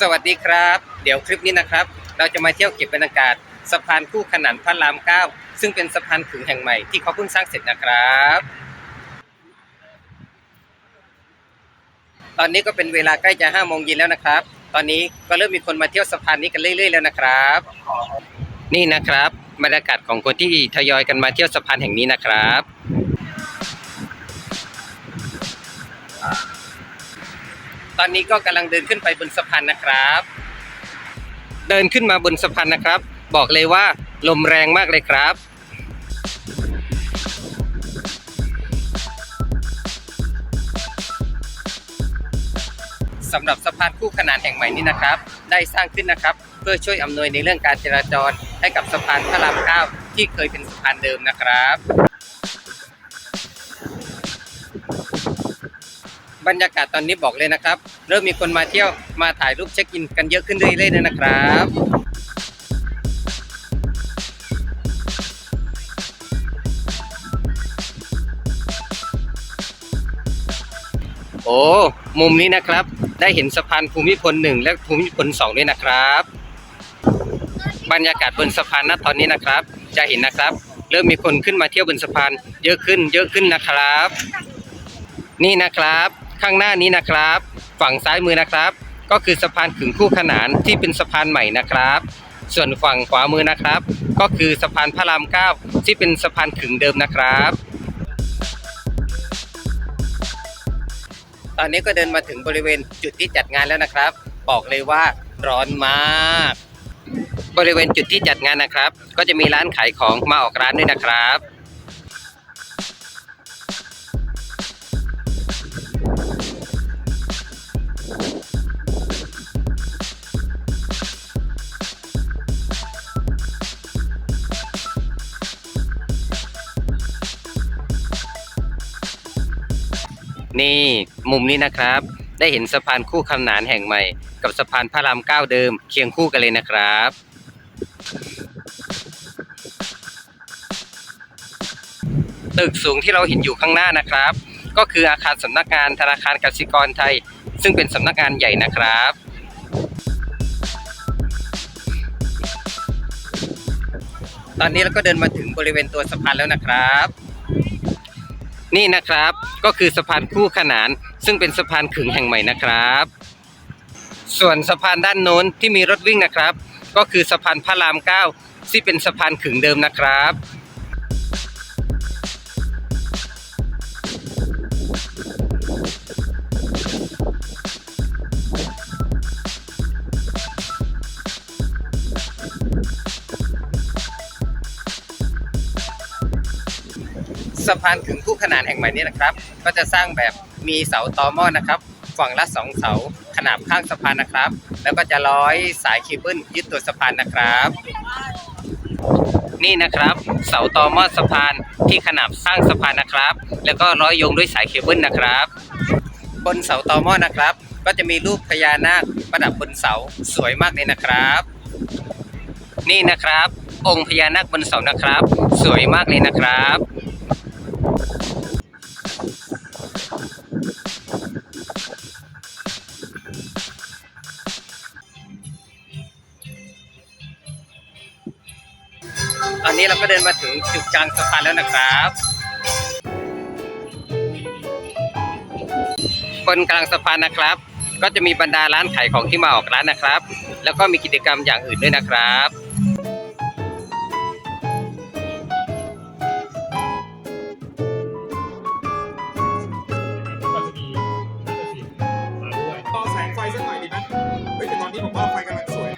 สวัสดีครับ เดี๋ยวคลิปนี้นะครับ เราจะมาเที่ยวเก็บบรรยากาศสะพานคู่ขนานพระรามเก้าซึ่งเป็นสะพานขึงแห่งใหม่ที่เขาเพิ่งสร้างเสร็จนะครับ ตอนนี้ก็เป็นเวลาใกล้จะห้าโมงเย็นแล้วนะครับ ตอนนี้ก็เริ่มมีคนมาเที่ยวสะพานนี้กันเรื่อย ๆ แล้วนะครับ นี่นะครับบรรยากาศของคนที่ทยอยกันมาเที่ยวสะพานแห่งนี้นะครับ ตอนนี้ก็กำลังเดินขึ้นไปบนสะพานนะครับ เดินขึ้นมาบนสะพานนะครับ บอกเลยว่าลมแรงมากเลยครับสำหรับสะพานคู่ขนานแห่งใหม่นี้นะครับ ได้สร้างขึ้นนะครับ เพื่อช่วยอำนวยในเรื่องการจราจรให้กับสะพานพระรามเก้าที่เคยเป็นสะพานเดิมนะครับ บรรยากาศตอนนี้บอกเลยนะครับ เริ่มมีคนมาเที่ยวมาถ่ายรูปเช็คอินกันเยอะขึ้นเรื่อยๆเลยนะครับโอ้มุมนี้นะครับ ได้เห็นสะพานภูมิพลหนึ่งและภูมิพลสองด้วยนะครับ บรรยากาศบนสะพานณตอนนี้นะครับ จะเห็นนะครับ เริ่มมีคนขึ้นมาเที่ยวบนสะพานเยอะขึ้นเยอะขึ้นนะครับ นี่นะครับ ข้างหน้านี้นะครับ ฝั่งซ้ายมือนะครับ ก็คือสะพานขึงคู่ขนานที่เป็นสะพานใหม่นะครับ ส่วนฝั่งขวามือนะครับ ก็คือสะพานพระรามเก้าที่เป็นสะพานขึงเดิมนะครับ ตอนนี้ก็เดินมาถึงบริเวณจุดที่จัดงานแล้วนะครับ บอกเลยว่าร้อนมาก บริเวณจุดที่จัดงานนะครับ ก็จะมีร้านขายของมาออกร้านด้วยนะครับ นี่มุมนี้นะครับ ได้เห็นสะพานคู่ขนานแห่งใหม่ กับสะพานพระรามเก้าเดิม เคียงคู่กันเลยนะครับ ตึกสูงที่เราเห็นอยู่ข้างหน้านะครับ ก็คืออาคารสำนักงานธนาคารกสิกรไทย ซึ่งเป็นสำนักงานใหญ่นะครับตอนนี้เราก็เดินมาถึงบริเวณตัวสะพานแล้วนะครับ นี่นะครับก็คือสะพานคู่ขนาน ซึ่งเป็นสะพานขึงแห่งใหม่นะครับ ส่วนสะพานด้านโน้นที่มีรถวิ่งนะครับ ก็คือสะพานพระรามเก้าที่เป็นสะพานขึงเดิมนะครับ สะพานขึงคู่ขนานแห่งใหม่นี้นะครับ ก็จะสร้างแบบมีเสาตอม้อนะครับ ฝั่งละสองเสาขนาบข้างสะพานนะครับ แล้วก็จะร้อยสายเคเบิลยึดตัวสะพานนะครับ นี่นะครับ เสาตอม้อสะพานที่ขนาบข้างสะพานนะครับ แล้วก็ร้อยโยงด้วยสายเคเบิลนะครับ บนเสาตอม้อนะครับ ก็จะมีรูปพญานาคประดับบนเสาสวยมากเลยนะครับ นี่นะครับ องค์พญานาคบนเสานะครับ สวยมากเลยนะครับ ตอนนี้เราก็เดินมาถึงจุดกลางสะพานแล้วนะครับ บนกลางสะพานนะครับ ก็จะมีบรรดาร้านขายของที่มาออกร้านนะครับ แล้วก็มีกิจกรรมอย่างอื่นด้วยนะครับ น่อยดีไหมเฮ้ยแต่ตอนนี้ผมว่าไฟกำลังสวย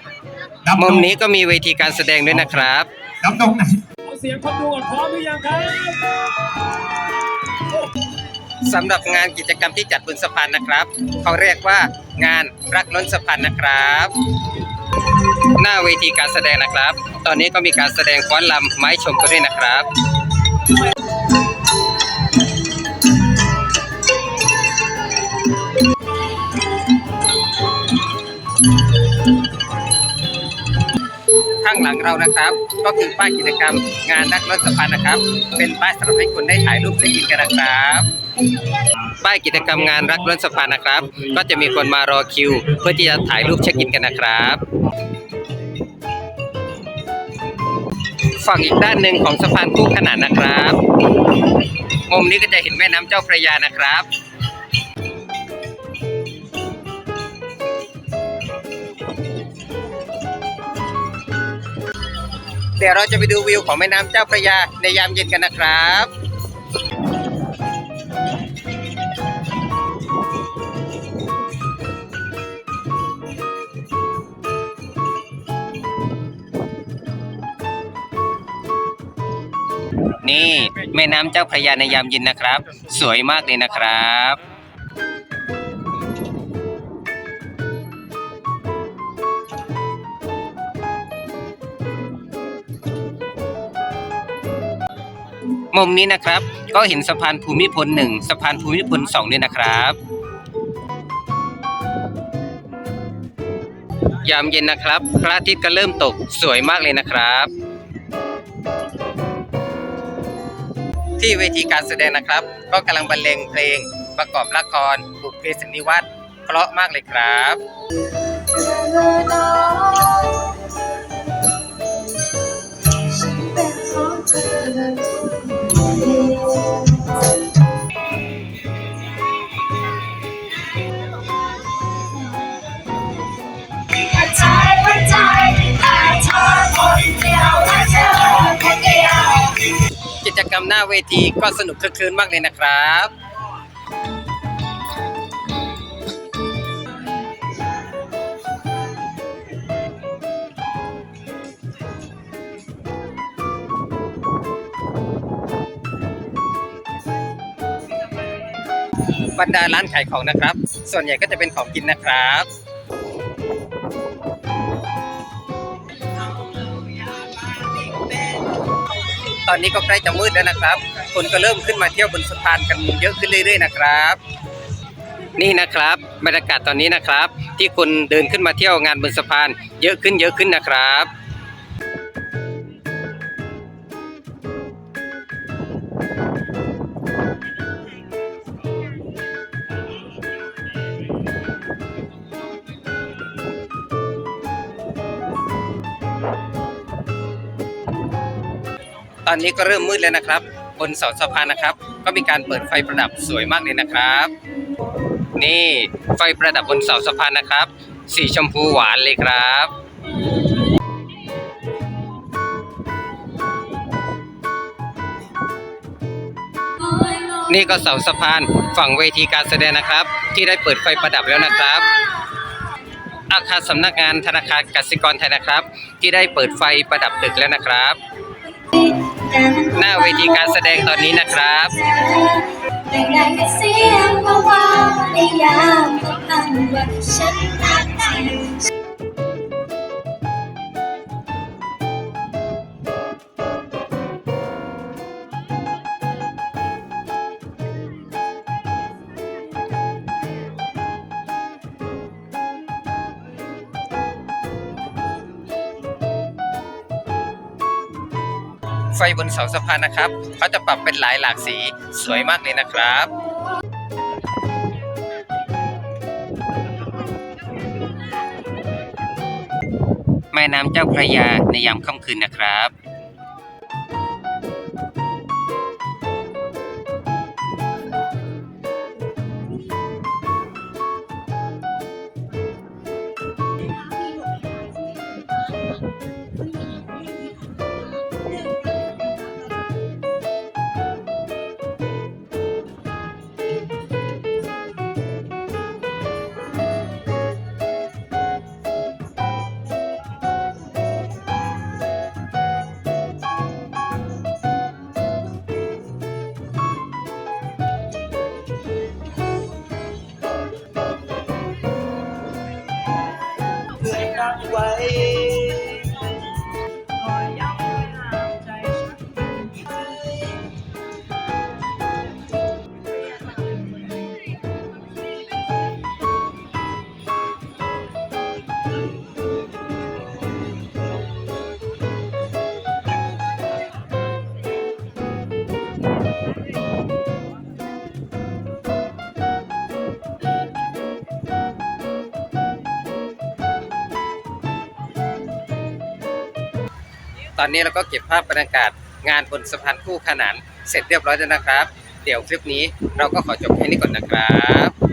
ดับมุมนี้ก็มีเวทีการแสดงด้วยนะครับครับตรงไหนเอาเสียงคนดูก่อนพร้อมหรือยังครับสำหรับงานกิจกรรมที่จัดบนสะพานนะครับ เขาเรียกว่างานรักล้นสะพานนะครับ หน้าเวทีการแสดงนะครับ ตอนนี้ก็มีการแสดงฟ้อนลำไม้ชมกันด้วยนะครับ ข้างหลังเรานะครับ ก็คือป้ายกิจกรรมงานนักรถสะพานนะครับ เป็นป้ายสำหรับให้คนได้ถ่ายรูปเช็คอินกันนะครับป้ายกิจกรรมงานรักรถสะพานนะครับ ก็จะมีคนมารอคิว เพื่อที่จะถ่ายรูปเช็คอินกันนะครับ ฝั่งอีกด้านหนึ่งของสะพานคู่ขนานนะครับ มุมนี้ก็จะเห็นแม่น้ำเจ้าพระยานะครับ เดี๋ยวเราจะไปดูวิวของแม่น้ำเจ้าพระยาในยามเย็นกันนะครับนี่แม่น้ำเจ้าพระยาในยามเย็นนะครับ สวยมากเลยนะครับ มุมนี้นะครับ ก็เห็นสะพานภูมิพลหนึ่งสะพานภูมิพลสองด้วยนะครับ ยามเย็นนะครับ พระอาทิตย์ก็เริ่มตกสวยมากเลยนะครับ ที่เวทีการแสดงนะครับ ก็กำลังบรรเลงเพลง ประกอบละครบุพเพสันนิวาสเพราะมากเลยครับ กิจกรรมหน้าเวทีก็สนุกคลึกคลื้นมากเลยนะครับบรรดาร้านขายของนะครับ ส่วนใหญ่ก็จะเป็นของกินนะครับ ตอนนี้ก็ใกล้จะมืดแล้วนะครับ คนก็เริ่มขึ้นมาเที่ยวบนสะพานกันเยอะขึ้นเรื่อยๆนะครับ นี่นะครับบรรยากาศตอนนี้นะครับ ที่คนเดินขึ้นมาเที่ยวงานบนสะพาน เยอะขึ้นเยอะขึ้นนะครับ อนนี้ก็เริ่มมืดแล้วนะครับ บนเสาสะพานนะครับ ก็มีการเปิดไฟประดับสวยมากเลยนะครับ นี่ไฟประดับบนเสาสะพานนะครับ สีชมพูหวานเลยครับนี่ก็เสาสะพานฝั่งเวทีการแสดงนะครับ ที่ได้เปิดไฟประดับแล้วนะครับ อาคารสำนักงานธนาคารกสิกรไทยนะครับ ที่ได้เปิดไฟประดับตึกแล้วนะครับ หน้าเวทีการแสดงตอนนี้นะครับแต่ได้แค่เสียงเบาๆในยามของอันว่าฉันรักเธอ ไฟบนเสาสะพานนะครับ เขาจะปรับเป็นหลายหลากสีสวยมากเลยนะครับแม่น้ำเจ้าพระยาในยามค่ำคืนนะครับ ตอนนี้เราก็เก็บภาพบรรยากาศงานบนสะพานคู่ขนานเสร็จเรียบร้อยแล้วนะครับ เดี๋ยวคลิปนี้เราก็ขอจบแค่นี้ก่อนนะครับ